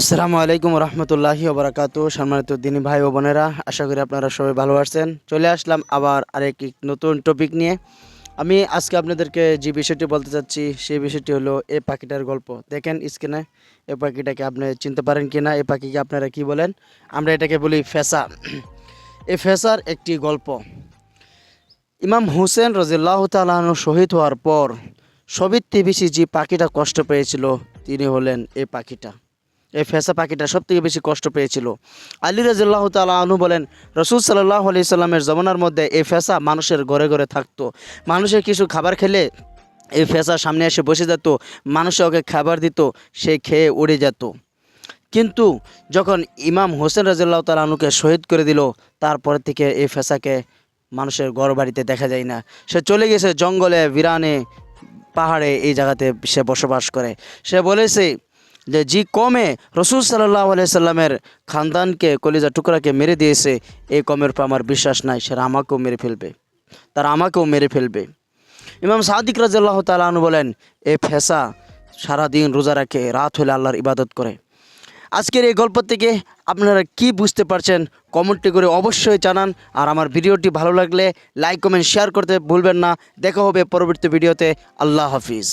আসসালামু আলাইকুম রহমতুল্লাহি ওবরাকাতু, সম্মানিত দিনী ভাই ও বোনেরা, আশা করি আপনারা সবাই ভালো আছেন। চলে আসলাম আবার আরেকটি নতুন টপিক নিয়ে। আমি আজকে আপনাদেরকে যে বিষয়টি বলতে চাচ্ছি, সেই বিষয়টি হলো এই পাখিটার গল্প। দেখেন স্ক্রিনে এই পাখিটাকে আপনি চিনতে পারেন কি না এই পাখিকে আপনারা কি বলেন? আমরা এটাকে বলি ফেসা এই ফেসার একটি গল্প। ইমাম হুসেন রাজিল্লাহ তালাহন শহীদ হওয়ার পর সবিত্তে বেশি যে পাখিটা কষ্ট পেয়েছিল, তিনি হলেন এই পাখিটা। এই ফেসা পাখিটা সব থেকে বেশি কষ্ট পেয়েছিল। আলী রাজিল্লাহ তালা আনু বলেন, রসুল সাল্লাহ আলি সাল্লামের জমানার মধ্যে এই ফেসা মানুষের ঘরে ঘরে থাকতো। মানুষের কিছু খাবার খেলে এই ফেসা সামনে এসে বসে যেত, মানুষে ওকে খাবার দিত, সে খেয়ে উড়ে যেত। কিন্তু যখন ইমাম হোসেন রাজিল্লাহ তালানুকে শহীদ করে দিল, তারপর থেকে এই ফেসাকে মানুষের ঘর বাড়িতে দেখা যায় না। সে চলে গেছে জঙ্গলে, বিরানে, পাহাড়ে এই জায়গাতে সে বসবাস করে। সে বলেছে যে জি কমে রসুল সাল্লাহ সাল্লামের খানদানকে কলিজা টুকরাকে মেরে দিয়েছে, এই কমের উপর আমার বিশ্বাস নাই সে আমাকেও মেরে ফেলবে। তারা আমাকেও মেরে ফেলবে। ইমাম সাদিক রাজাল্লাহ তালাহনু বলেন, এ ফেসা সারাদিন রোজা রাখে, রাত হলে আল্লাহর ইবাদত করে। আজকের এই গল্প থেকে আপনারা কি বুঝতে পারছেন কমেন্টটি করে অবশ্যই জানান। আর আমার ভিডিওটি ভালো লাগলে লাইক, কমেন্ট, শেয়ার করতে ভুলবেন না। দেখা হবে পরবর্তী ভিডিওতে। আল্লাহ হাফিজ।